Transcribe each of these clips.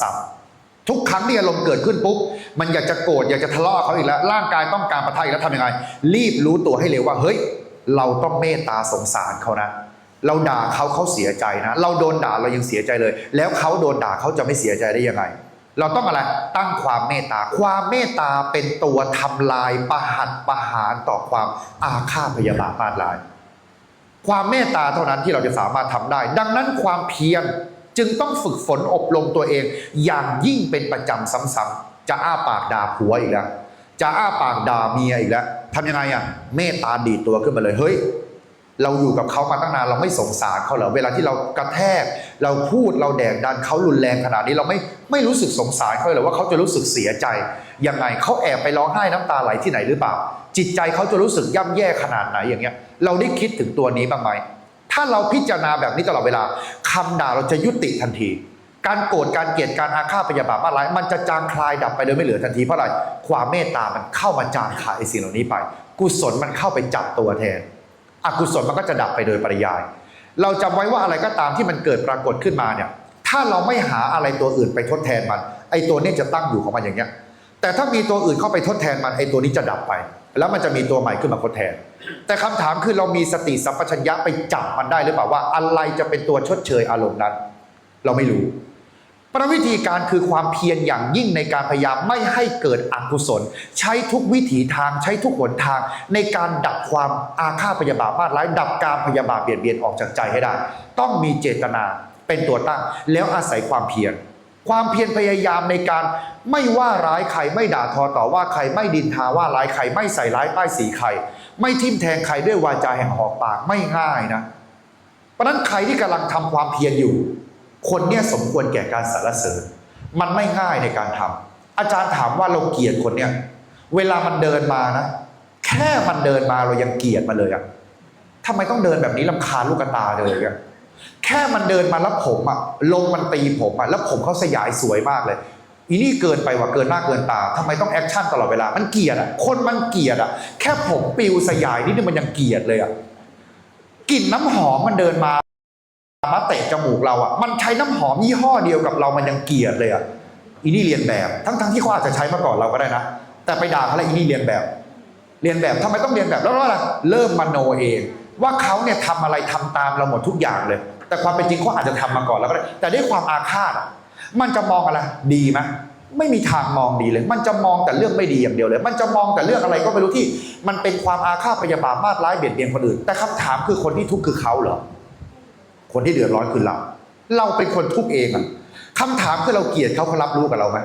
ซ้ำๆทุกครั้งที่อารมณ์เกิดขึ้นปุ๊บมันอยากจะโกรธอยากจะทะเลาะเขาอีกแล้ว ร่างกายต้องการปะทะอีกแล้วทำยังไง รีบรู้ตัวให้เร็วว่าเฮ้ย เราต้องเมตตาสงสารเขานะ เราด่าเขาเขาเสียใจนะ เราโดนด่าเรายังเสียใจเลย แล้วเขาโดนด่าเขาจะไม่เสียใจได้ยังไง เราต้องอะไรตั้งความเมตตา ความเมตตาเป็นตัวทำลายประหัตประหารต่อความอาฆาตพยาบาทมาดร้าย ความเมตตาเท่านั้นที่เราจะสามารถทำได้ ดังนั้นความเพียร จึงต้องฝึกฝนอบรมตัวเอง อย่างยิ่งเป็นประจำซ้ำๆจะอ้าปากด่าผัวอีกแล้วจะอ้าปากด่าเมียอีกแล้วทำยังไงอะเมตตาดีตัวขึ้นมาเลยเฮ้ยเราอยู่กับเขามาตั้งนานเราไม่สงสารเขาเหรอเวลาที่เรากระแทก เราพูดเราแดกดันเขารุนแรงขนาดนี้เราไม่ไม่รู้สึกสงสารเขาเหรอว่าเขาจะรู้สึกเสียใจยังไงเขาแอบไปร้องไห้น้ำตาไหลที่ไหนหรือเปล่า จิตใจเขาจะรู้สึกย่ำแย่ขนาดไหนอย่างเงี้ย เราได้คิดถึงตัวนี้บ้างไหม ถ้าเราพิจารณาแบบนี้ตลอดเวลาคำด่าเราจะยุติทันที การโกรธการเกลียดการอาฆาตพยาบาทมาร้ายมันจะจางคลายดับไปโดยไม่เหลือทันทีเพราะอะไรความเมตตามันเข้ามาจางคลายไอ้สิ่งเหล่านี้ไป กุศลมันเข้าไปจับตัวแทน อกุศลมันก็จะดับไปโดยปริยาย เราจำไว้ว่าอะไรก็ตามที่มันเกิดปรากฏขึ้นมาเนี่ยถ้าเราไม่หาอะไรตัวอื่นไปทดแทนมัน ไอ้ตัวนี้จะตั้งอยู่ของมันอย่างเงี้ยแต่ถ้ามีตัวอื่นเข้าไปทดแทนมันไอ้ตัวนี้จะดับไป แล้วมันจะมีตัวใหม่ขึ้นมาทดแทน แต่คำถามคือเรามีสติสัมปชัญญะไปจับมันได้หรือเปล่าว่าอะไรจะเป็นตัวชดเชยอารมณ์นั้น เราไม่รู้ประวิธีการคือความเพียรอย่างยิ่งในการพยายามไม่ให้เกิดอกุศล ใช้ทุกวิถีทางใช้ทุกหนทาง ในการดับความอาฆาตพยาบาทมาดร้าย ดับการพยาบาทเบียดเบียนออกจากใจให้ได้ ต้องมีเจตนาเป็นตัวตั้งแล้วอาศัยความเพียร ความเพียรพยายามในการไม่ว่าร้ายใครไม่ด่าทอต่อว่าใครไม่ดินทาว่าร้ายใครไม่ใส่ร้ายป้ายสีใคร ไม่ทิ่มแทงใครด้วยวาจาแห่งหอกปากไม่ง่ายนะ เพราะนั้นใครที่กำลังทำความเพียรอยู่ คนเนี้ยสมควรแก่การสรรเสริญ มันไม่ง่ายในการทำอาจารย์ถามว่าเราเกลียดคนเนี้ยเวลามันเดินมานะ แค่มันเดินมาเรายังเกลียดมาเลยอะทำไมต้องเดินแบบนี้ลำคาญลูกกระตาเลยอะ แค่มันเดินมาแล้วผมอะลมมันตีผมอะแล้วผมเขาสยายสวยมากเลยอีนี่เกินไปว่ะเกินหน้าเกินตาทำไมต้องแอคชั่นตลอดเวลา มันเกลียดอะคนมันเกลียดอะแค่ผมปิวสยายนี่มันยังเกลียดเลยอะกลิ่นน้ำหอมมันเดินมามาเตะจมูกเราอะมันใช้น้ำหอมยี่ห้อเดียวกับเรามันยังเกลียดเลยอะอีนี่เรียนแบบ ทั้งทั้งๆที่เขาอาจจะใช้มาก่อนเราก็ได้นะ แต่ไปด่าเขาแล้วอีนี่เรียนแบบ เรียนแบบทำไมต้องเรียนแบบแล้วอะไรเริ่มมโนเอง ว่าเขาเนี่ยทำอะไรทำตามเราหมดทุกอย่างเลย แต่ความเป็นจริงเขาอาจจะทำมาก่อนแล้วก็ได้แต่ด้วยความอาฆาตมันจะมองอะไรดีไหมไม่มีทางมองดีเลย มันจะมองแต่เรื่องไม่ดีอย่างเดียวเลย มันจะมองแต่เรื่องอะไรก็ไม่รู้ที่ มันเป็นความอาฆาตพยาบาทมาดร้ายเบียดเบียนคนอื่น แต่คำถามคือคนที่ทุกข์คือเขาเหรอ คนที่เดือดร้อนคือเรา เราเป็นคนทุกข์เองอะคำถามคือเราเกลียดเขาเขารับรู้กับเราไหม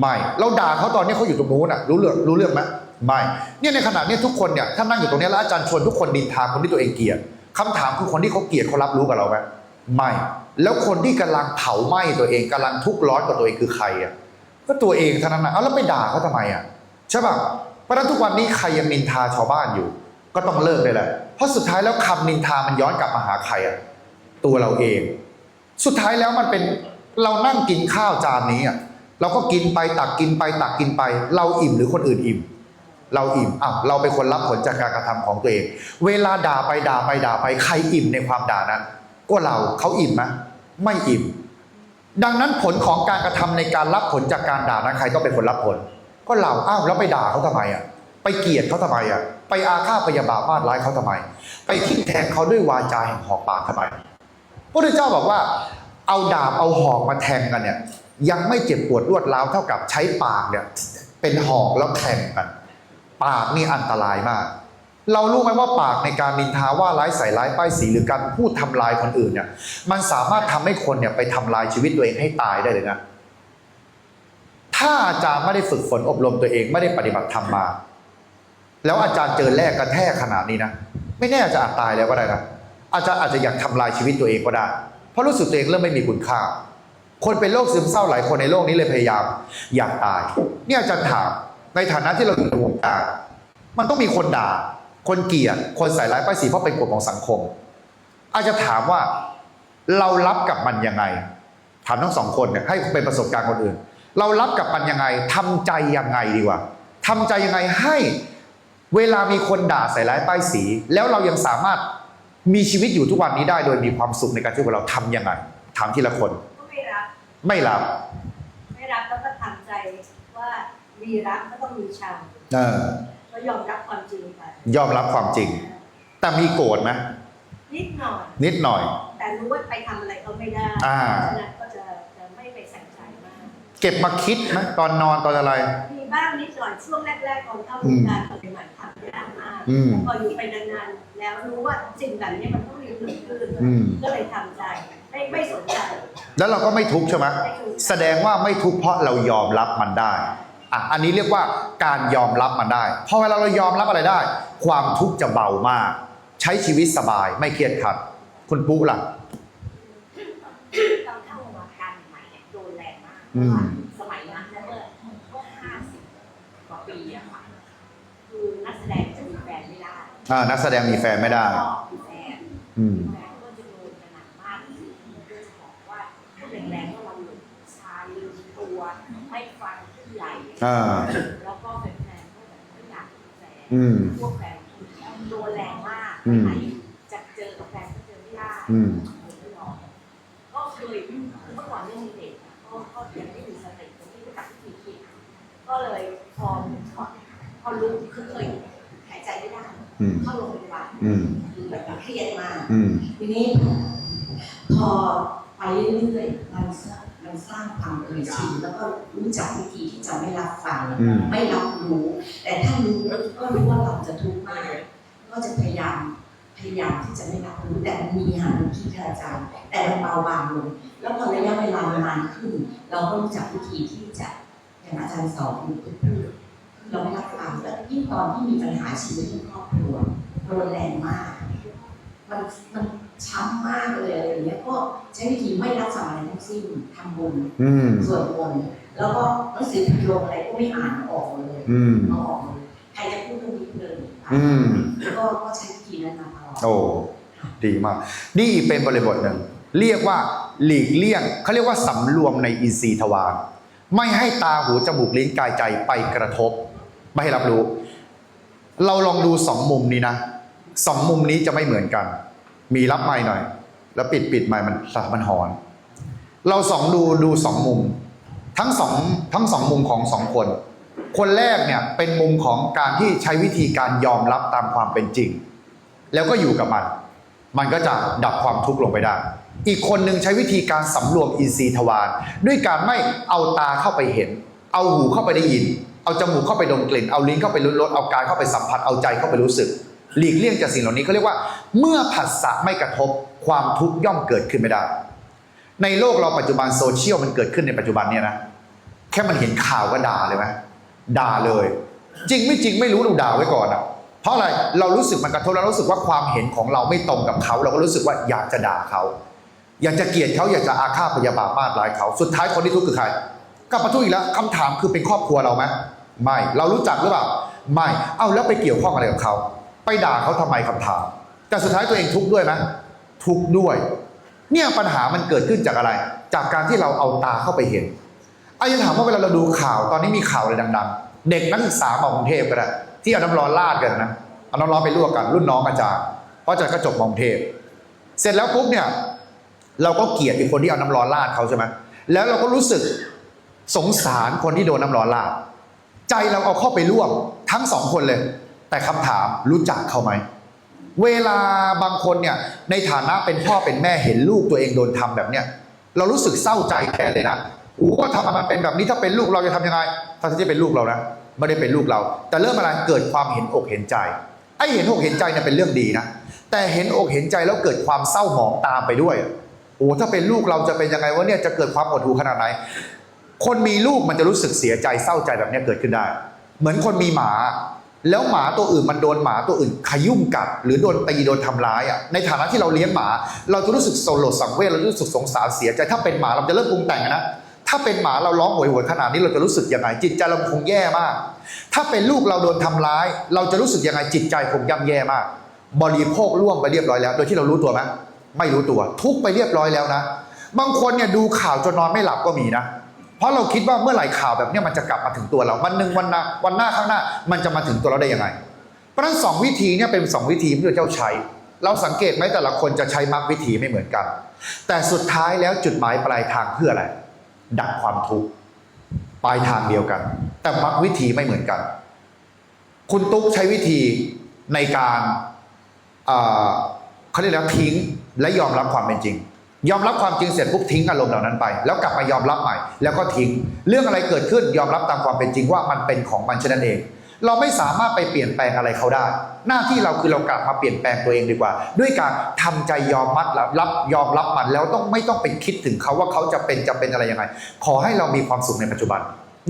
ไม่เราด่าเขาตอนนี้เขาอยู่ตรงนู้นอะรู้เรื่องรู้เรื่องไหมไม่เนี่ยในขณะนี้ทุกคนเนี่ยถ้านั่งอยู่ตรงนี้แล้วอาจารย์ชวนทุกคนดินทาคนที่ตัวเองเกลียดคำถามคือคนที่เขาเกลียดเขารับรู้กับเราไหมไม่ แล้วคนที่กำลังเผาไหม้ตัวเองกำลังทุกข์ร้อนกับตัวเองคือใครอะก็ตัวเองเท่านั้นนะเอาแล้วไปด่าเขาทำไมอะใช่ป่ะเพราะนั้นทุกวันนี้ใครยังนินทาชาวบ้านอยู่ ก็ต้องเลิกได้แหละเพราะสุดท้ายแล้วคำนินทามันย้อนกลับมาหาใครอะตัวเราเอง สุดท้ายแล้วมันเป็นเรานั่งกินข้าวจานนี้อะ เราก็กินไปตักกินไปตักกินไป เราอิ่มหรือคนอื่นอิ่ม เราอิ่มอ้าวเราเป็นคนรับผลจากการกระทำของตัวเอง เวลาด่าไปด่าไปด่าไปใครอิ่มในความด่านั้น ก็เราเขาอิ่มไหมไม่อิ่ม ดังนั้นผลของการกระทำในการรับผลจากการด่านั้นใครต้องเป็นคนรับผล ก็เราอ้าวแล้วไปด่าเขาทำไมอะไปเกลียดเขาทำไมอะไปอาฆาตพยาบาทมาดร้ายเขาทำไม ไปทิ้งแทงเขาด้วยวาจาแห่งหอกปากทำไมพระพุทธเจ้าบอกว่าเอาดาบเอาหอกมาแทงกันเนี่ย ยังไม่เจ็บปวดรวดร้าวเท่ากับใช้ปากเนี่ยเป็นหอกแล้วแทงกัน ปากนี่อันตรายมาก เรารู้ไหมว่าปากในการนินทาว่าร้ายใส่ร้ายป้ายสีหรือการพูดทำลายคนอื่นเนี่ยมันสามารถทำให้คนเนี่ยไปทำลายชีวิตตัวเองให้ตายได้เลยนะถ้าอาจารย์ไม่ได้ฝึกฝนอบรมตัวเองไม่ได้ปฏิบัติธรรมมา แล้วอาจารย์เจอแรกกระแทกขนาดนี้นะไม่แน่อาจจะอาจตายแล้วก็ได้นะอาจารย์อาจจะอยากทำลายชีวิตตัวเองก็ได้ เพราะรู้สึกตัวเองเริ่มไม่มีคุณค่า คนเป็นโรคซึมเศร้าหลายคนในโลกนี้เลยพยายาม อยากตาย เนี่ยอาจารย์ถามในฐานะที่เราอยู่ในวงการมันต้องมีคนด่า คนเกลียด คนใส่ร้ายป้ายสีเพราะเป็นกฎของสังคม อาจจะถามว่าเรารับกับมันยังไง ถามทั้งสองคนเนี่ยให้เป็นประสบการณ์คนอื่น เรารับกับมันยังไงทำใจยังไงดีกว่าทำใจยังไงให้เวลามีคนด่าใส่ร้ายป้ายสี แล้วเรายังสามารถมีชีวิตอยู่ทุกวันนี้ได้ โดยมีความสุขในการที่เราทำยังไงถามทีละคน ไม่รับไม่รับรับแล้วก็ทำใจว่ามีรักก็ต้องมีชังเออก็ยอมรับความจริงไปยอมรับความจริง แต่มีโกรธไหมนิดหน่อยนิดหน่อย แต่รู้ว่าไปทำอะไรเขาไม่ได้อ่า ฉะนั้นก็จะจะไม่ไปใส่ใจมากเก็บมาคิดไหมตอนนอนตอนอะไร มีบ้างนิดหน่อยช่วงแรกๆตอนเข้าวงการปฏิบัติธรรมยากมากอืมพออยู่ไปนานๆแล้วรู้ว่าสิ่งแบบนี้มันต้องมีเกิดขึ้นอืม ก็เลยทำใจไม่ไม่สนใจ แล้วเราก็ไม่ทุกข์ใช่ไหมไม่ทุกข์แสดงว่าไม่ทุกข์เพราะเรายอมรับมันได้อะอันนี้เรียกว่าการยอมรับมันได้พอเวลาเรายอมรับอะไรได้ ความทุกข์จะเบามาก ใช้ชีวิตสบายไม่เครียดขัดคุณปุ๊ล่ะตอนเข้าวงการใหม่เนี่ยโดนแรงมากอืมสมัยนั้นเมื่อก็ห้าสิบกว่าปีอะค่ะคือนักแสดงจะมีแฟนไม่ได้อ่านักแสดงมีแฟนไม่ได้ก็มีแฟนอืม แฟนก็จะโดนกันหนักมากก็จะบอกว่าถ้าแรงๆก็เราหลงชายลืมตัวไม่ฟังผู้ใหญ่ อ่า แล้วก็แฟนๆก็แบบไม่อยากมีแฟนอืม พวกแฟนโดนแรงมากอืมไหนจะเจอกับแฟนก็เจอไม่ได้อืมไม่ยอมก็เคยเมื่อก่อนเรื่องเด็กอะก็ก็ยังไม่มีสติยังไม่รู้จักวิธีคิดก็เลยพอพอพอรู้คือเคยหายใจไม่ได้อืม เข้าโรงพยาบาลอืม คือแบบเครียดมาก อืม ทีนี้พอ ไปเรื่อยๆมันสร้างมันสร้างความเคยชินแล้วก็รู้จักวิธีที่จะไม่รับฟังอืม ไม่รับรู้ แต่ถ้ารู้แล้วก็รู้ว่าเราจะทุกข์มาก ก็จะพยายามพยายามที่จะไม่รับรู้แต่มันมีหาวิธีค่ะอาจารย์ แต่มันเบาบางลงแล้วพอระยะเวลานานขึ้น เราก็รู้จักวิธีที่จะอย่างอาจารย์สอนพูดพูดเราไม่รับฟังแล้วยิ่งตอนที่มีปัญหาชีวิตในครอบครัวโดนแรงมาก มันมันช้ำมากเลยอะไรอย่างเงี้ยก็ใช้วิธีไม่รับฟังอะไรทั้งสิ้นทำบุญอืม สวดมนต์แล้วก็หนังสือพิมพ์ลงอะไรก็ไม่อ่านออกเลยอืม เอาออกเลยใครจะพูดเรื่องนี้เลยอืมแล้วก็ก็ใช้วิธีนั้นมาตลอด โอ้ ดีมาก นี่อีกเป็นบริบทหนึ่ง เรียกว่าหลีกเลี่ยง เขาเรียกว่าสำรวมในอินทรีย์ทวารไม่ให้ตาหูจมูกลิ้นกายใจไปกระทบ ไม่ให้รับรู้ เราลองดูสองมุมนี้นะ สองมุมนี้จะไม่เหมือนกัน มีรับไม้หน่อย แล้วปิดปิดไม้มันสมันหอน เราสองดูดูสองมุม ทั้งสองทั้งสองมุมของสองคน คนแรกเนี่ยเป็นมุมของการที่ใช้วิธีการยอมรับตามความเป็นจริง แล้วก็อยู่กับมัน มันก็จะดับความทุกข์ลงไปได้ อีกคนหนึ่งใช้วิธีการสำรวมอินทรีย์ทวารด้วยการไม่เอาตาเข้าไปเห็น เอาหูเข้าไปได้ยิน เอาจมูกเข้าไปดมกลิ่น เอาลิ้นเข้าไปลิ้มรสเอากายเข้าไปสัมผัส เอาใจเข้าไปรู้สึก หลีกเลี่ยงจากสิ่งเหล่านี้เขาเรียกว่า เมื่อผัสสะไม่กระทบความทุกข์ย่อมเกิดขึ้นไม่ได้ ในโลกเราปัจจุบันโซเชียลมันเกิดขึ้นในปัจจุบันเนี่ยนะแค่มันเห็นข่าวก็ด่าเลยไหมด่าเลย จริงไม่จริงไม่รู้เราด่าไว้ก่อนอะเพราะอะไรเรารู้สึกมันกระทบเรารู้สึกว่าความเห็นของเราไม่ตรงกับเขา เราก็รู้สึกว่าอยากจะด่าเขา อยากจะเกลียดเขาอยากจะอาฆาตพยาบาทมาดร้ายเขา สุดท้ายคนที่ทุกข์คือใครก็มาทุกข์อีกแล้วคำถามคือเป็นครอบครัวเราไหมไม่เรารู้จักหรือเปล่าไม่เอ้าแล้วไปเกี่ยวข้องอะไรกับเขา ไปด่าเขาทำไมคำถาม แต่สุดท้ายตัวเองทุกข์ด้วยไหมทุกข์ด้วย เนี่ยปัญหามันเกิดขึ้นจากอะไร จากการที่เราเอาตาเข้าไปเห็นอาจจะถามว่าเวลาเราดูข่าวตอนนี้มีข่าวอะไรดังๆ เด็กนักศึกษามากรุงเทพก็ได้ที่เอาน้ำร้อนราดกันนะเอาน้ำร้อนไปลวกกัน รุ่นน้องอาจารย์เพราะอาจารย์ก็จบมากรุงเทพ เสร็จแล้วปุ๊บเนี่ยเราก็เกลียดอีกคนที่เอาน้ำร้อนราดเขาใช่ไหมแล้วเราก็รู้สึกสงสารคนที่โดนน้ำร้อนราด ใจเราเอาเข้าไปร่วมทั้งสองคนเลย แต่คำถามรู้จักเขาไหม เวลาบางคนเนี่ยในฐานะเป็นพ่อเป็นแม่เห็นลูกตัวเองโดนทำแบบเนี้ยเรารู้สึกเศร้าใจแทนเลยนะโอ้ว่าทำมันเป็นแบบนี้ถ้าเป็นลูกเราจะทำยังไง ถ้าที่เป็นลูกเรานะไม่ได้เป็นลูกเรา แต่เริ่มอะไรเกิดความเห็นอกเห็นใจไอ้เห็นอกเห็นใจเนี่ยเป็นเรื่องดีนะแต่เห็นอกเห็นใจแล้วเกิดความเศร้าหมองตามไปด้วยโอ้ถ้าเป็นลูกเราจะเป็นยังไงวะเนี่ยจะเกิดความหดหู่ขนาดไหน คนมีลูกมันจะรู้สึกเสียใจเศร้าใจแบบนี้เกิดขึ้นได้ เหมือนคนมีหมา แล้วหมาตัวอื่นมันโดนหมาตัวอื่นขยุ่มกัด หรือโดนตีโดนทำร้ายอะในฐานะที่เราเลี้ยงหมา เราจะรู้สึกโศลดสังเวชเราจะรู้สึกสงสารเสียใจถ้าเป็นหมาเราจะเริ่มปรุงแต่งนะถ้าเป็นหมาเราร้องโหยหวนขนาดนี้เราจะรู้สึกยังไงจิตใจเราคงแย่มาก ถ้าเป็นลูกเราโดนทำร้าย เราจะรู้สึกยังไงจิตใจคงย่ำแย่มาก บริโภคร่วมไปเรียบร้อยแล้ว โดยที่เรารู้ตัวไหมไม่รู้ตัว ทุกไปเรียบร้อยแล้วนะ บางคนเนี่ยดูข่าวจนนอนไม่หลับก็มีนะ เพราะเราคิดว่าเมื่อไหร่ข่าวแบบนี้มันจะกลับมาถึงตัวเรา วันหนึ่งวันหน้าวันหน้าข้างหน้า มันจะมาถึงตัวเราได้ยังไง เพราะฉะนั้นสองวิธีเนี่ยเป็นสองวิธีที่พระเจ้าใช้ เราสังเกตไหมแต่ละคนจะใช้มรรควิธีไม่เหมือนกัน แต่สุดท้ายแล้วจุดหมายปลายทางเพื่ออะไร ดับความทุกข์ปลายทางเดียวกัน แต่มักวิธีไม่เหมือนกัน คุณตุ๊กใช้วิธีในการเขาเรียกแล้วทิ้งและยอมรับความเป็นจริง ยอมรับความจริงเสร็จปุ๊บทิ้งอารมณ์เหล่านั้นไป แล้วกลับมายอมรับใหม่ แล้วก็ทิ้ง เรื่องอะไรเกิดขึ้นยอมรับตามความเป็นจริงว่ามันเป็นของมันเช่นนั้นเอง เราไม่สามารถไปเปลี่ยนแปลงอะไรเขาได้ หน้าที่เราคือเรากลับมาเปลี่ยนแปลงตัวเองดีกว่า ด้วยการทำใจยอมมัดรับรับยอมรับมันแล้วต้องไม่ต้องไปคิดถึงเขาว่าเขาจะเป็นจะเป็นอะไรยังไง ขอให้เรามีความสุขในปัจจุบัน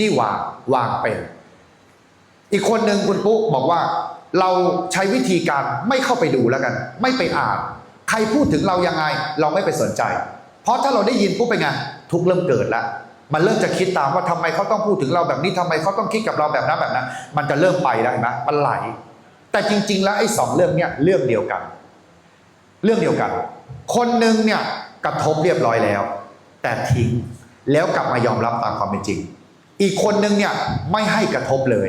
นี่วางวางเป็น อีกคนหนึ่งคุณปุ๊บอกว่า เราใช้วิธีการไม่เข้าไปดูแล้วกัน ไม่ไปอ่าน ใครพูดถึงเรายังไง เราไม่ไปสนใจ เพราะถ้าเราได้ยินปุ๊บเป็นไงทุกเริ่มเกิดแล้วมันเริ่มจะคิดตามว่าทำไมเขาต้องพูดถึงเราแบบนี้ทำไมเขาต้องคิดกับเราแบบนั้นแบบนั้น มันจะเริ่มไปแล้วเห็นไหมมันไหล แต่จริง ๆ แล้วไอ้สองเรื่องเนี้ยเรื่องเดียวกัน เรื่องเดียวกัน คนหนึ่งเนี่ยกระทบเรียบร้อยแล้ว แต่ทิ้งแล้วกลับมายอมรับตามความเป็นจริง อีกคนหนึ่งเนี่ยไม่ให้กระทบเลย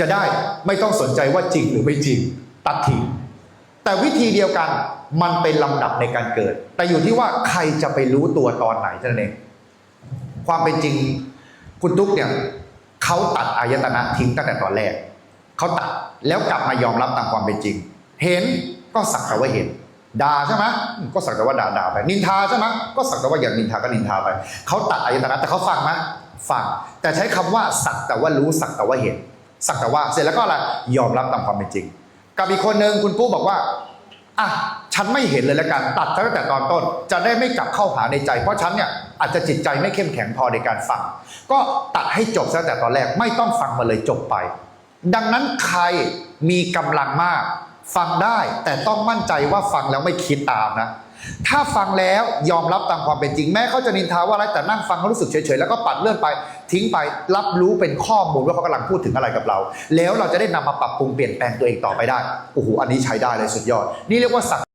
จะได้ไม่ต้องสนใจว่าจริงหรือไม่จริง ตัดทิ้ง แต่วิธีเดียวกันมันเป็นลำดับในการเกิด แต่อยู่ที่ว่าใครจะไปรู้ตัวตอนไหนเท่านั้นเองความเป็นจริงคุณตุ๊กเนี่ยเขาตัดอายตนะทิ้งตั้งแต่ตอนแรกเขาตัดแล้วกลับมายอมรับตามความเป็นจริง เห็นก็สักแต่ว่าเห็นด่าใช่ไหมอืมก็สักแต่ว่าด่าด่าไป นินทาใช่ไหมก็สักแต่ว่าอย่างนินทาก็นินทาไปเขาตัดอายตนะแต่เขาฟังไหมฟังแต่ใช้คำว่าสักแต่ว่ารู้สักแต่ว่าเห็น สักแต่ว่าเสร็จแล้วก็อะไรยอมรับตามความเป็นจริง กับอีกคนหนึ่งคุณปุ๊บอกว่าอะฉันไม่เห็นเลยแล้วกันตัดตั้งแต่ตอนต้น จะได้ไม่กลับเข้าหาในใจ เพราะฉันเนี่ยอาจจะจิตใจไม่เข้มแข็งพอในการฟัง ก็ตัดให้จบซะแต่ตอนแรกไม่ต้องฟังมาเลยจบไป ดังนั้นใครมีกำลังมาก ฟังได้แต่ต้องมั่นใจว่าฟังแล้วไม่คิดตามนะ ถ้าฟังแล้วยอมรับตามความเป็นจริงแม้เขาจะนินทาว่าอะไรแต่นั่งฟังเขารู้สึกเฉยๆแล้วก็ปัดเลื่อนไปทิ้งไปรับรู้เป็นข้อมูลว่าเขากำลังพูดถึงอะไรกับเรา แล้วเราจะได้นำมาปรับปรุงเปลี่ยนแปลงตัวเองต่อไปได้โอ้โหอันนี้ใช้ได้เลยสุดยอด นี่เรียกว่าสัก